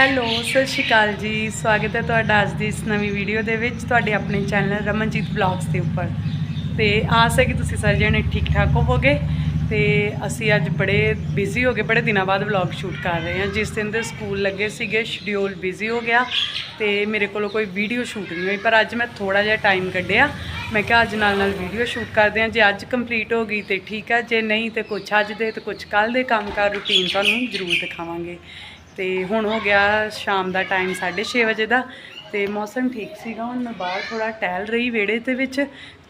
Hello, ਸਤਿ ਸ਼੍ਰੀ ਅਕਾਲ ਜੀ। ਸਵਾਗਤ ਹੈ ਤੁਹਾਡਾ ਅੱਜ ਦੀ ਇਸ ਨਵੀਂ ਵੀਡੀਓ ਦੇ ਵਿੱਚ ਤੁਹਾਡੇ ਆਪਣੇ ਚੈਨਲ ਰਮਨਜੀਤ ਬਲੌਗਸ ਦੇ ਉੱਪਰ। ਤੇ ਆਸ ਹੈ ਕਿ ਤੁਸੀਂ ਸਾਰੇ ਜਣੇ ਠੀਕ ਠਾਕ ਹੋਵੋਗੇ ਤੇ ਅਸੀਂ ਅੱਜ ਬੜੇ ਬਿਜ਼ੀ ਹੋ ਗਏ ਬੜੇ ਦਿਨਾਂ ਬਾਅਦ ਵਲੌਗ ਸ਼ੂਟ ਕਰ ਰਹੇ ਹਾਂ। ਜਿਸ ਦਿਨ ਦੇ ਸਕੂਲ ਲੱਗੇ ਸੀਗੇ ਸ਼ਡਿਊਲ ਬਿਜ਼ੀ ਹੋ ਗਿਆ ਤੇ ਮੇਰੇ ਕੋਲੋਂ ਕੋਈ ਵੀਡੀਓ ਸ਼ੂਟ ਨਹੀਂ ਹੋਈ। ਪਰ ਅੱਜ ਮੈਂ ਥੋੜਾ ਜਿਹਾ ਟਾਈਮ ਕੱਢਿਆ। ਮੈਂ ਕਿਹਾ ਅੱਜ ਨਾਲ ਨਾਲ ਵੀਡੀਓ ਸ਼ੂਟ ਕਰਦੇ ਹਾਂ। ਜੇ ਅੱਜ ਕੰਪਲੀਟ ਹੋ ਗਈ ਤੇ ਠੀਕ ਹੈ। ਜੇ ਨਹੀਂ ਤੇ ਕੁਝ ਅੱਜ ਦੇ ਤੇ ਕੁਝ ਕੱਲ ਦੇ ਕੰਮਕਾਰ ਰੁਟੀਨ ਤੁਹਾਨੂੰ ਜ਼ਰੂਰ ਦਿਖਾਵਾਂਗੇ। ਤੇ ਹੁਣ ਹੋ ਗਿਆ ਸ਼ਾਮ ਦਾ ਟਾਈਮ 6:30 ਵਜੇ ਦਾ ਤੇ ਮੌਸਮ ਠੀਕ ਸੀਗਾ, ਹੁਣ ਮੈਂ ਬਾਹਰ ਥੋੜਾ ਟਹਿਲ ਰਹੀ ਵਿਹੜੇ ਦੇ ਵਿੱਚ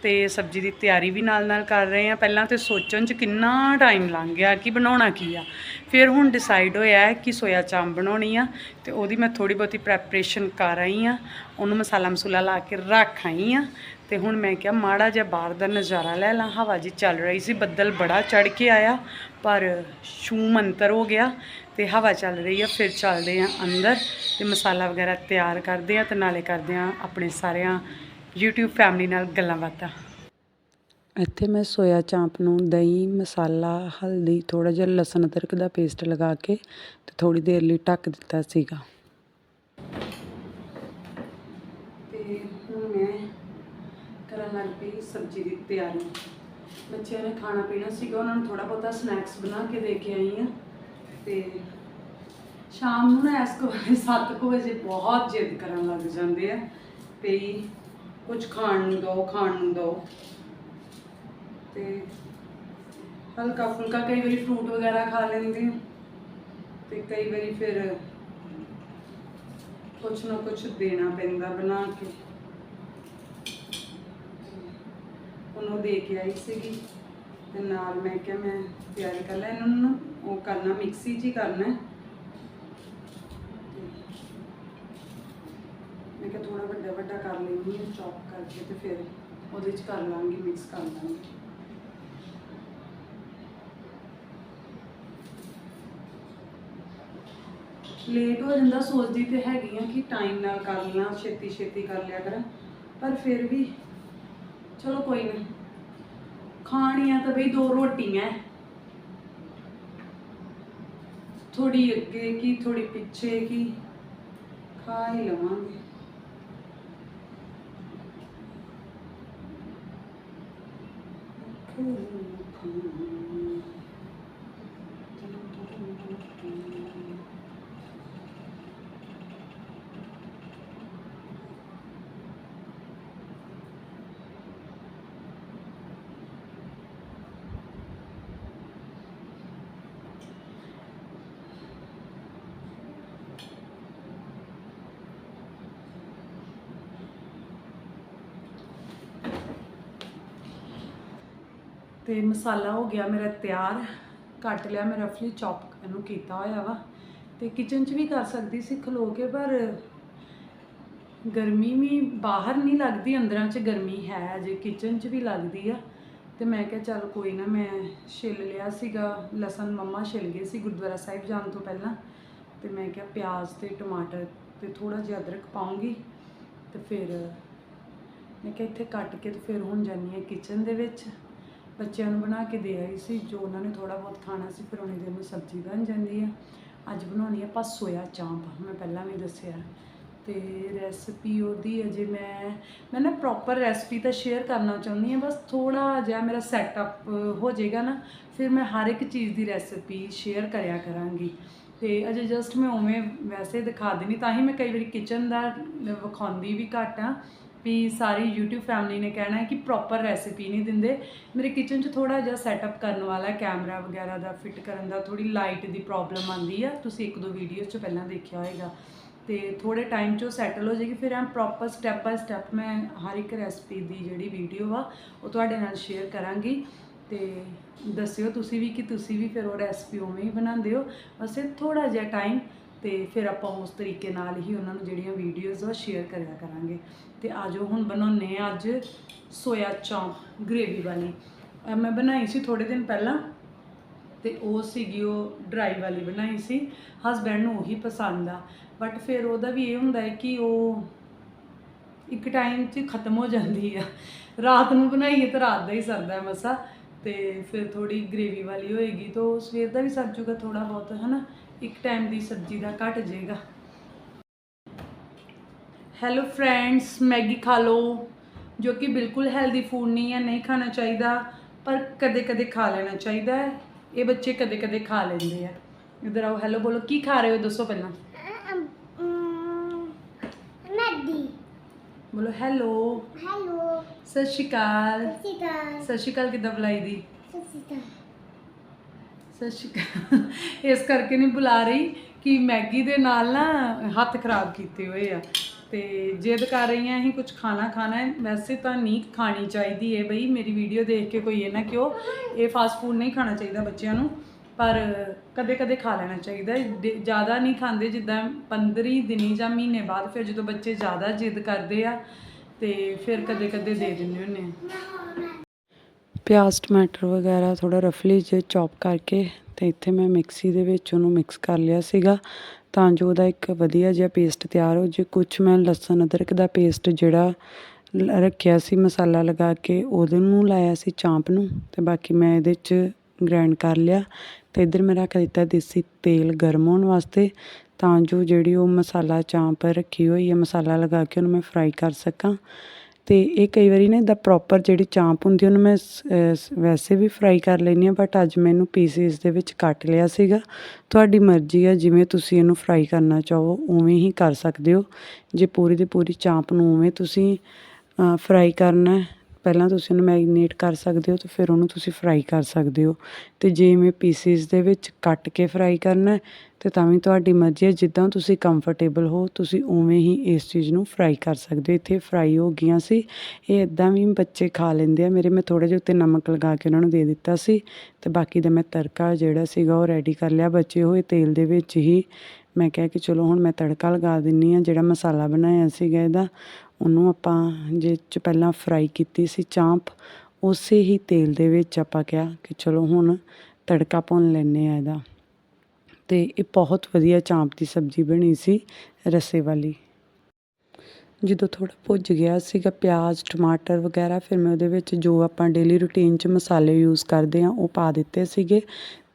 ਤੇ ਸਬਜ਼ੀ ਦੀ ਤਿਆਰੀ ਵੀ ਨਾਲ ਨਾਲ ਕਰ ਰਹੇ ਆ ਪਹਿਲਾਂ ਤੇ ਸੋਚਣ 'ਚ ਕਿੰਨਾ ਟਾਈਮ ਲੰਘ ਗਿਆ ਕਿ ਬਣਾਉਣਾ ਕੀ ਆ। ਫਿਰ ਹੁਣ ਡਿਸਾਈਡ ਹੋਇਆ ਕਿ ਸੋਇਆ ਚਾਂਪ ਬਣਾਉਣੀ ਆ ਤੇ ਉਹਦੀ ਮੈਂ ਥੋੜੀ ਬਹੁਤੀ ਪ੍ਰੈਪਰੇਸ਼ਨ ਕਰ ਆਈ ਆ ਉਹਨੂੰ ਮਸਾਲਾ ਮਸੂਲਾ ਲਾ ਕੇ ਰੱਖ ਆਈ ਆ ਤੇ ਹੁਣ ਮੈਂ ਕਿਹਾ ਮਾੜਾ ਜਿਹਾ ਬਾਹਰ ਦਾ ਨਜ਼ਾਰਾ ਲੈ ਲਾਂ। ਹਵਾ ਜੀ ਚੱਲ ਰਹੀ ਸੀ, ਬੱਦਲ ਬੜਾ ਚੜ ਕੇ ਆਇਆ, ਪਰ ਛੂ ਮੰਤਰ ਹੋ ਗਿਆ ਤੇ ਹਵਾ ਚੱਲ ਰਹੀ ਆ। ਫਿਰ ਚੱਲਦੇ ਆ ਅੰਦਰ ਤੇ ਮਸਾਲਾ ਵਗੈਰਾ ਤਿਆਰ ਕਰਦੇ ਆ ਤੇ ਨਾਲੇ ਕਰਦੇ ਆ ਆਪਣੇ ਸਾਰਿਆਂ YouTube ਫੈਮਿਲੀ ਨਾਲ ਗੱਲਾਂ ਬਾਤਾਂ। ਇੱਥੇ ਮੈਂ ਸੋਇਆ ਚਾਂਪ ਨੂੰ ਦਹੀਂ, ਮਸਾਲਾ, ਹਲਦੀ ਥੋੜਾ ਜਿਹਾ ਲਸਣ ਅਦਰਕ ਦਾ ਪੇਸਟ ਲਗਾ ਕੇ ਤੇ ਥੋੜੀ ਦੇਰ ਲਈ ਢੱਕ ਦਿੱਤਾ ਸੀਗਾ। ਤੇ ਹੁਣ ਮੈਂ ਕਰਨ ਲੱਗ ਪਈ ਸਬਜ਼ੀ ਦੀ ਤਿਆਰੀ। ਬੱਚਿਆਂ ਨੇ ਖਾਣਾ ਪੀਣਾ ਸੀਗਾ, ਉਹਨਾਂ ਨੂੰ ਥੋੜਾ ਬਹੁਤਾ ਸਨੈਕਸ ਬਣਾ ਕੇ ਦੇ ਕੇ ਆਈ ਆ ਤੇ ਸ਼ਾਮ ਨੂੰ ਨਾ ਇਸ ਕੋ 7 ਵਜੇ ਬਹੁਤ ਜਿੱਦ ਕਰਨ ਲੱਗ ਜਾਂਦੇ ਆ। ਤੇ ਕੁਝ ਖਾਣ ਨੂੰ ਦੋ, ਖਾਣ ਨੂੰ ਦੋ। ਤੇ ਹਲਕਾ ਫੁਲਕਾ ਕਈ ਵਾਰੀ ਫਰੂਟ ਵਗੈਰਾ ਖਾ ਲੈਂਦੇ ਆ ਤੇ ਕਈ ਵਾਰੀ ਫਿਰ ਕੁਛ ਨਾ ਕੁਛ ਦੇਣਾ ਪੈਂਦਾ ਬਣਾ ਕੇ। ਉਹਨੂੰ ਦੇ ਕੇ ਆਈ ਸੀਗੀ। ਤੇ ਨਾਲ ਮੈਂ ਕਿਹਾ ਮੈਂ ਤਿਆਰੀ ਕਰ ਲੈ ਇਹਨਾਂ ਨੂੰ ਨਾ। ਉਹ ਕਰਨਾ, ਮਿਕਸੀ 'ਚ ਹੀ ਕਰਨਾ ਹੈ। ਤੇ ਮੈਂ ਕਿਹਾ ਥੋੜਾ ਵੱਡਾ ਵੱਡਾ ਕਰ ਚੌਪ ਕਰਕੇ ਤੇ ਫਿਰ ਉਹਦੇ 'ਚ ਕਰ ਲਾਂਗੀ ਮਿਕਸ ਕਰ ਲਾਂਗੀ। ਲੇਟ ਹੋ ਜਾਂਦਾ, ਸੋਚਦੀ ਤੇ ਹੈਗੀ ਆ ਕਿ ਟਾਈਮ ਨਾਲ ਕਰ ਲਾਂ, ਛੇਤੀ ਛੇਤੀ ਕਰ ਲਿਆ ਕਰਾਂ, ਪਰ ਫਿਰ ਵੀ ਚਲੋ ਕੋਈ ਨਹੀਂ ਖਾਣੀਆਂ ਤਾਂ ਬਈ ਦੋ ਰੋਟੀਆਂ ਥੋੜੀ ਅੱਗੇ ਕੀ ਥੋੜੀ ਪਿੱਛੇ ਕੀ, ਖਾ ਹੀ ਲਵਾਂਗੇ। うん ਤੇ ਮਸਾਲਾ ਹੋ ਗਿਆ ਮੇਰਾ ਤਿਆਰ, ਕੱਟ ਲਿਆ, ਮੈਂ ਰਫਲੀ ਚੌਪ ਇਹਨੂੰ ਕੀਤਾ ਹੋਇਆ ਵਾ। ਤੇ ਕਿਚਨ 'ਚ ਵੀ ਕਰ ਸਕਦੀ ਸੀ, ਖਲੋ ਕੇ, ਪਰ ਗਰਮੀ ਵੀ ਬਾਹਰ ਨਹੀਂ ਲੱਗਦੀ, ਅੰਦਰਾਂ 'ਚ ਗਰਮੀ ਹੈ ਜੇ ਕਿਚਨ 'ਚ ਵੀ ਲੱਗਦੀ ਆ। ਤੇ ਮੈਂ ਕਿਹਾ ਚੱਲ ਕੋਈ ਨਾ, ਮੈਂ ਛਿੱਲ ਲਿਆ ਸੀਗਾ, ਲਸਣ ਮੰਮਾ ਛਿੱਲ ਗਏ ਸੀ ਗੁਰਦੁਆਰਾ ਸਾਹਿਬ ਜਾਣ ਤੋਂ ਪਹਿਲਾਂ। ਤੇ ਮੈਂ ਕਿਹਾ ਪਿਆਜ਼ ਤੇ ਟਮਾਟਰ ਤੇ ਥੋੜਾ ਜਿਹਾ ਅਦਰਕ ਪਾਉਂਗੀ, ਤੇ ਫਿਰ ਮੈਂ ਕਿਹਾ ਇੱਥੇ ਕੱਟ ਕੇ ਤੇ ਫਿਰ ਹੁਣ ਜਾਨੀ ਆ ਕਿਚਨ ਦੇ ਵਿੱਚ। ਬੱਚਿਆਂ ਨੂੰ ਬਣਾ ਕੇ ਦੇ ਆਈ ਸੀ, ਜੋ ਉਹਨਾਂ ਨੇ ਥੋੜਾ ਬਹੁਤ ਖਾਣਾ ਸੀ, ਫਿਰ ਉਹਨੇ ਦੇ ਨੂੰ ਸਬਜ਼ੀ ਬਣ ਜਾਂਦੀ ਆ। ਅੱਜ ਬਣਾਉਣੀ ਆ ਆਪਾਂ ਸੋਇਆ ਚਾਂਪ, ਮੈਂ ਪਹਿਲਾਂ ਵੀ ਦੱਸਿਆ। ਤੇ ਰੈਸਪੀ ਉਹਦੀ ਅਜੇ ਮੈਂ ਮੈਂ ਨਾ ਪ੍ਰੋਪਰ ਰੈਸਪੀ ਤਾਂ ਸ਼ੇਅਰ ਕਰਨਾ ਚਾਹੁੰਦੀ ਹਾਂ ਬਸ ਥੋੜਾ ਜਿਹਾ ਮੇਰਾ ਸੈਟਅਪ ਹੋ ਜਾਏਗਾ ਨਾ, ਫਿਰ ਮੈਂ ਹਰ ਇੱਕ ਚੀਜ਼ ਦੀ ਰੈਸਪੀ ਸ਼ੇਅਰ ਕਰਿਆ ਕਰਾਂਗੀ। ਤੇ ਅਜੇ ਜਸਟ ਮੈਂ ਉਵੇਂ ਵੈਸੇ ਦਿਖਾ ਦੇਣੀ ਤਾਂ ਹੀ ਮੈਂ ਕਈ ਵਾਰੀ ਕਿਚਨ ਦਾ ਵਿਖਾਉਂਦੀ ਵੀ ਘੱਟ ਆ। ਵੀ ਸਾਰੀ YouTube ਫੈਮਿਲੀ ਨੇ ਕਹਿਣਾ ਹੈ ਕਿ ਪ੍ਰੋਪਰ ਰੈਸਿਪੀ ਨਹੀਂ ਦਿੰਦੇ। ਮੇਰੇ ਕਿਚਨ 'ਚ ਥੋੜਾ ਜਿਹਾ ਸੈਟਅਪ ਕਰਨ ਵਾਲਾ ਕੈਮਰਾ ਵਗੈਰਾ ਦਾ ਫਿੱਟ ਕਰਨ ਦਾ ਥੋੜੀ ਲਾਈਟ ਦੀ ਪ੍ਰੋਬਲਮ ਆਂਦੀ ਆ। ਤੁਸੀਂ ਇੱਕ ਦੋ ਵੀਡੀਓਜ਼ 'ਚ ਪਹਿਲਾਂ ਦੇਖਿਆ ਹੋਵੇਗਾ ਤੇ ਥੋੜੇ ਟਾਈਮ 'ਚ ਉਹ ਸੈਟਲ ਹੋ ਜਾਏਗੀ, ਫਿਰ ਐਂ ਪ੍ਰੋਪਰ ਸਟੈਪ ਬਾਈ ਸਟੈਪ ਮੈਂ ਹਰ ਇੱਕ ਰੈਸਪੀ ਦੀ ਜਿਹੜੀ ਵੀਡੀਓ ਆ, ਉਹ ਤੁਹਾਡੇ ਨਾਲ ਸ਼ੇਅਰ ਕਰਾਂਗੀ। ਤੇ ਦੱਸਿਓ ਤੁਸੀਂ ਵੀ ਕਿ ਤੁਸੀਂ ਵੀ ਫਿਰ ਉਹ ਰੈਸਪੀ ਉਵੇਂ ਹੀ ਬਣਾਉਂਦੇ ਹੋ। ਬਸ ਇਹ ਥੋੜਾ ਜਿਹਾ ਟਾਈਮ ਤੇ ਫਿਰ ਆਪਾਂ ਉਸ ਤਰੀਕੇ ਨਾਲ ਹੀ ਉਹਨਾਂ ਨੂੰ ਜਿਹੜੀਆਂ ਵੀਡੀਓਜ਼ ਆ ਸ਼ੇਅਰ ਕਰਿਆ ਕਰਾਂਗੇ। ਤੇ ਆਜੋ ਹੁਣ ਬਣਾਉਨੇ ਆ ਅੱਜ ਸੋਇਆ ਚਾਂਪ ਗ੍ਰੇਵੀ ਵਾਲੀ। ਮੈਂ ਬਣਾਈ ਸੀ ਥੋੜੇ ਦਿਨ ਪਹਿਲਾਂ ਤੇ ਉਹ ਸੀਗੀ ਉਹ ਡਰਾਈ ਵਾਲੀ ਬਣਾਈ ਸੀ। ਹਸਬੈਂਡ ਨੂੰ ਉਹੀ ਪਸੰਦ ਆ। ਬਟ ਫਿਰ ਉਹਦਾ ਵੀ ਇਹ ਹੁੰਦਾ ਹੈ ਕਿ ਉਹ ਇੱਕ ਟਾਈਮ 'ਚ ਖਤਮ ਹੋ ਜਾਂਦੀ ਆ। ਰਾਤ ਨੂੰ ਬਣਾਈਏ ਤਾਂ ਰਾਤ ਦਾ ਹੀ ਸਰਦਾ ਹੈ ਮਸਾ। ਤੇ ਫਿਰ ਥੋੜੀ ਗ੍ਰੇਵੀ ਵਾਲੀ ਹੋਏਗੀ ਤਾਂ ਉਹ ਸਵੇਰ ਦਾ ਵੀ ਸਰ ਜੂਗਾ ਥੋੜਾ ਬਹੁਤ, ਹਨਾ? ਇੱਕ ਟਾਈਮ ਦੀ ਸਬਜ਼ੀ ਦਾ ਘਟ ਜਾਏਗਾ ਹੈਲੋ ਫਰੈਂਡਸ ਮੈਗੀ ਖਾ ਲਓ ਜੋ ਕਿ ਬਿਲਕੁਲ ਹੈਲਦੀ ਫੂਡ ਨਹੀਂ ਹੈ ਨਹੀਂ ਖਾਣਾ ਚਾਹੀਦਾ ਪਰ ਕਦੇ-ਕਦੇ ਖਾ ਲੈਣਾ ਚਾਹੀਦਾ ਹੈ। ਇਹ ਬੱਚੇ ਕਦੇ-ਕਦੇ ਖਾ ਲੈਂਦੇ ਆ। ਇਧਰ ਆਓ ਹੈਲੋ ਬੋਲੋ ਕੀ ਖਾ ਰਹੇ ਹੋ? ਦੱਸੋ ਪਹਿਲਾਂ। ਮੈਗੀ। ਬੋਲੋ ਹੈਲੋ ਹੈਲੋ। ਸਤਿ ਸ਼੍ਰੀ ਅਕਾਲ। ਸਿਤਾ ਸਤਿ ਸ਼੍ਰੀ ਅਕਾਲ ਕਿੱਦਾਂ ਬੁਲਾਈ ਦੀ? ਸਿਤਾ ਸਤਿ ਸ਼੍ਰੀ ਅਕਾਲ। ਇਸ ਕਰਕੇ ਨਹੀਂ ਬੁਲਾ ਰਹੀ ਕਿ ਮੈਗੀ ਦੇ ਨਾਲ ਨਾ ਹੱਥ ਖਰਾਬ ਕੀਤੇ ਹੋਏ ਆ। ਤੇ ਜਿੱਦ ਕਰ ਰਹੀ ਆ ਅਸੀਂ ਕੁਝ ਖਾਣਾ ਖਾਣਾ ਹੈ। ਵੈਸੇ ਤਾਂ ਨਹੀਂ ਖਾਣੀ ਚਾਹੀਦੀ ਹੈ ਬਈ। ਮੇਰੀ ਵੀਡੀਓ ਦੇਖ ਕੇ ਕੋਈ ਇਹ ਨਾ ਕਿਉਂ? ਇਹ ਫਾਸਟ ਫੂਡ ਨਹੀਂ ਖਾਣਾ ਚਾਹੀਦਾ ਬੱਚਿਆਂ ਨੂੰ। ਪਰ ਕਦੇ ਕਦੇ ਖਾ ਲੈਣਾ ਚਾਹੀਦਾ ਡੇ- ਜ਼ਿਆਦਾ ਨਹੀਂ ਖਾਂਦੇ ਜਿੱਦਾਂ 15 ਦਿਨੀ ਜਾਂ ਮਹੀਨੇ ਬਾਅਦ ਫਿਰ ਜਦੋਂ ਬੱਚੇ ਜ਼ਿਆਦਾ ਜਿੱਦ ਕਰਦੇ ਆ, ਤੇ ਫਿਰ ਕਦੇ ਕਦੇ ਦੇ ਦਿੰਦੇ ਹੁੰਦੇ ਆ। ਪਿਆਜ਼ ਟਮਾਟਰ ਵਗੈਰਾ ਥੋੜਾ ਰਫਲੀ ਜੇ ਚੌਪ ਕਰਕੇ ਤੇ ਇੱਥੇ ਮੈਂ ਮਿਕਸੀ ਦੇ ਵਿੱਚ ਉਹਨੂੰ ਮਿਕਸ ਕਰ ਲਿਆ ਸੀਗਾ। ਤਾਂ ਜੋ ਉਹਦਾ ਇੱਕ ਵਧੀਆ ਜਿਹਾ ਪੇਸਟ ਤਿਆਰ ਹੋ ਜੇ। ਕੁਝ ਮੈਂ ਲਸਣ ਅਦਰਕ ਦਾ ਪੇਸਟ ਜਿਹੜਾ ਰੱਖਿਆ ਸੀ ਮਸਾਲਾ ਲਗਾ ਕੇ ਉਹਦੇ ਨੂੰ ਲਾਇਆ ਸੀ ਚਾਂਪ ਨੂੰ ਤੇ ਬਾਕੀ ਮੈਂ ਇਹਦੇ 'ਚ ਗ੍ਰਾਈਂਡ ਕਰ ਲਿਆ। ਤੇ ਇੱਧਰ ਮੈਂ ਰੱਖ ਦਿੱਤਾ ਦੇਸੀ ਤੇਲ ਗਰਮ ਹੋਣ ਵਾਸਤੇ। ਤਾਂ ਜੋ ਜਿਹੜੀ ਉਹ ਮਸਾਲਾ ਚਾਂਪ ਰੱਖੀ ਹੋਈ ਹੈ, ਮਸਾਲਾ ਲਗਾ ਕੇ ਉਹਨੂੰ ਮੈਂ ਫਰਾਈ ਕਰ ਸਕਾਂ। ਅਤੇ ਇਹ ਕਈ ਵਾਰੀ ਨਾ ਇਹਦਾ ਪ੍ਰੋਪਰ ਜਿਹੜੀ ਚਾਂਪ ਹੁੰਦੀ ਉਹਨੂੰ ਮੈਂ ਵੈਸੇ ਵੀ ਫਰਾਈ ਕਰ ਲੈਂਦੀ ਹਾਂ ਬਟ ਅੱਜ ਮੈਨੂੰ ਪੀਸਿਸ ਦੇ ਵਿੱਚ ਕੱਟ ਲਿਆ ਸੀਗਾ। ਤੁਹਾਡੀ ਮਰਜ਼ੀ ਆ, ਜਿਵੇਂ ਤੁਸੀਂ ਇਹਨੂੰ ਫਰਾਈ ਕਰਨਾ ਚਾਹੋ, ਉਵੇਂ ਹੀ ਕਰ ਸਕਦੇ ਹੋ। ਜੇ ਪੂਰੀ ਦੀ ਪੂਰੀ ਚਾਂਪ ਨੂੰ ਉਵੇਂ ਤੁਸੀਂ ਫਰਾਈ ਕਰਨਾ ਪਹਿਲਾਂ ਤੁਸੀਂ ਉਹਨੂੰ ਮੈਰੀਨੇਟ ਕਰ ਸਕਦੇ ਹੋ ਤੇ ਫਿਰ ਉਹਨੂੰ ਤੁਸੀਂ ਫਰਾਈ ਕਰ ਸਕਦੇ ਹੋ। ਤੇ ਜੇ ਮੈਂ ਪੀਸਿਸ ਦੇ ਵਿੱਚ ਕੱਟ ਕੇ ਫਰਾਈ ਕਰਨਾ ਤੇ ਤਾਂ ਵੀ ਤੁਹਾਡੀ ਮਰਜ਼ੀ ਹੈ, ਜਿੱਦਾਂ ਤੁਸੀਂ ਕੰਫਰਟੇਬਲ ਹੋ, ਤੁਸੀਂ ਉਵੇਂ ਹੀ ਇਸ ਚੀਜ਼ ਨੂੰ ਫਰਾਈ ਕਰ ਸਕਦੇ ਹੋ। ਇੱਥੇ ਫਰਾਈ ਹੋ ਗਈਆਂ ਸੀ। ਇਹ ਇਦਾਂ ਵੀ ਬੱਚੇ ਖਾ ਲੈਂਦੇ ਆ। ਮੇਰੇ ਮੈਂ ਥੋੜੇ ਜਿਹਾ ਉੱਤੇ ਨਮਕ ਲਗਾ ਕੇ ਉਹਨਾਂ ਨੂੰ ਦੇ ਦਿੱਤਾ ਸੀ ਤੇ ਬਾਕੀ ਦਾ ਮੈਂ ਤੜਕਾ ਜਿਹੜਾ ਸੀਗਾ ਉਹ ਰੈਡੀ ਕਰ ਲਿਆ। ਬਚੇ ਹੋਏ ਤੇਲ ਦੇ ਵਿੱਚ ਹੀ। ਮੈਂ ਕਿਹਾ ਕਿ ਚਲੋ ਹੁਣ ਮੈਂ ਤੜਕਾ ਲਗਾ ਦਿੰਨੀ ਆ, ਜਿਹੜਾ ਮਸਾਲਾ ਬਣਾਇਆ ਸੀਗਾ ਇਹਦਾ। ਉਹਨੂੰ ਆਪਾਂ ਜੇ ਚ ਪਹਿਲਾਂ ਫਰਾਈ ਕੀਤੀ ਸੀ ਚਾਂਪ, ਉਸੇ ਹੀ ਤੇਲ ਦੇ ਵਿੱਚ ਆਪਾਂ ਕਿਹਾ ਕਿ ਚਲੋ ਹੁਣ ਤੜਕਾ ਭੁੰਨ ਲੈਨੇ ਆ ਇਹਦਾ। ਤੇ ਇਹ ਬਹੁਤ ਵਧੀਆ ਚਾਂਪ ਦੀ ਸਬਜ਼ੀ ਬਣੀ ਸੀ, ਰਸੇ ਵਾਲੀ। ਜਦੋਂ ਥੋੜਾ ਭੁੱਜ ਗਿਆ ਸੀਗਾ, ਪਿਆਜ਼, ਟਮਾਟਰ ਵਗੈਰਾ, ਫਿਰ ਮੈਂ ਉਹਦੇ ਵਿੱਚ ਜੋ ਆਪਾਂ ਡੇਲੀ ਰੂਟੀਨ 'ਚ ਮਸਾਲੇ ਯੂਜ਼ ਕਰਦੇ ਆ ਉਹ ਪਾ ਦਿੱਤੇ ਸੀਗੇ।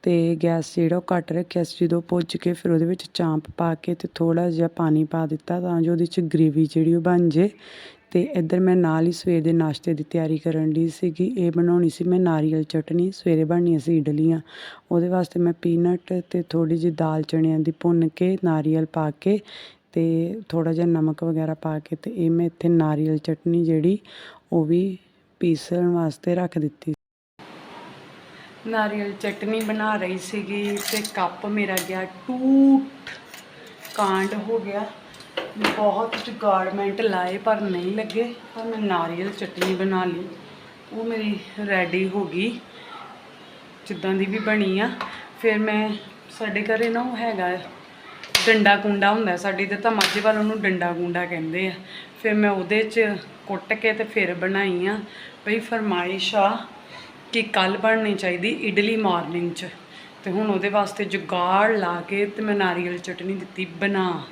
ਤੇ ਗੈਸ ਜਿਹੜਾ ਉਹ ਘੱਟ ਰੱਖਿਆ ਸੀ, ਜਦੋਂ ਭੁੱਜ ਕੇ ਫਿਰ ਉਹਦੇ ਵਿੱਚ ਚਾਂਪ ਪਾ ਕੇ ਤੇ ਥੋੜਾ ਜਿਹਾ ਪਾਣੀ ਪਾ ਦਿੱਤਾ ਤਾਂ ਜੋ ਉਹਦੇ 'ਚ ਗ੍ਰੇਵੀ ਜਿਹੜੀ ਉਹ ਬਣ ਜੇ। ਅਤੇ ਇੱਧਰ ਮੈਂ ਨਾਲ ਹੀ ਸਵੇਰ ਦੇ ਨਾਸ਼ਤੇ ਦੀ ਤਿਆਰੀ ਕਰਨ ਦੀ ਸੀਗੀ। ਇਹ ਬਣਾਉਣੀ ਸੀ ਮੈਂ ਨਾਰੀਅਲ ਚਟਨੀ, ਸਵੇਰੇ ਬਣਨੀਆਂ ਸੀ ਇਡਲੀਆਂ। ਉਹਦੇ ਵਾਸਤੇ ਮੈਂ ਪੀਨਟ ਅਤੇ ਥੋੜ੍ਹੀ ਜਿਹੀ ਦਾਲ ਚਣਿਆਂ ਦੀ ਭੁੰਨ ਕੇ ਨਾਰੀਅਲ ਪਾ ਕੇ ਅਤੇ ਥੋੜ੍ਹਾ ਜਿਹਾ ਨਮਕ ਵਗੈਰਾ ਪਾ ਕੇ ਅਤੇ ਇਹ ਮੈਂ ਇੱਥੇ ਨਾਰੀਅਲ ਚਟਨੀ ਜਿਹੜੀ ਉਹ ਵੀ ਪੀਸਣ ਵਾਸਤੇ ਰੱਖ ਦਿੱਤੀ। ਨਾਰੀਅਲ ਚਟਨੀ ਬਣਾ ਰਹੀ ਸੀਗੀ ਤੇ ਕੱਪ ਮੇਰਾ ਗਿਆ, ਟੂਟ ਕਾਂਡ ਹੋ ਗਿਆ। ਬਹੁਤ ਜੁਗਾੜਮੈਂਟ ਲਾਏ ਪਰ ਨਹੀਂ ਲੱਗੇ, ਪਰ ਮੈਂ ਨਾਰੀਅਲ ਚਟਨੀ ਬਣਾ ਲਈ। ਉਹ ਮੇਰੀ ਰੈਡੀ ਹੋ ਗਈ। ਜਿੱਦਾਂ ਦੀ ਵੀ ਬਣੀ ਆ। ਫਿਰ ਮੈਂ ਸਾਡੇ ਘਰੇ ਨਾ ਉਹ ਹੈਗਾ ਡੰਡਾ ਕੁੰਡਾ ਹੁੰਦਾ ਸਾਡੀ ਤੇ ਤਾਂ ਮਾਝੇ ਵੱਲ ਉਹਨੂੰ ਡੰਡਾ ਕੁੰਡਾ ਕਹਿੰਦੇ ਆ। ਫਿਰ ਮੈਂ ਉਹਦੇ 'ਚ ਕੁੱਟ ਕੇ ਤੇ ਫਿਰ ਬਣਾਈ ਆ। ਬਈ ਫਰਮਾਇਸ਼ ਆ ਕਿ ਕੱਲ ਬਣਨੀ ਚਾਹੀਦੀ ਇਡਲੀ ਮਾਰਨਿੰਗ 'ਚ। ਤੇ ਹੁਣ ਉਹਦੇ ਵਾਸਤੇ ਜੁਗਾੜ ਲਾ ਕੇ ਤੇ ਮੈਂ ਨਾਰੀਅਲ ਚਟਨੀ ਦਿੱਤੀ ਬਣਾ।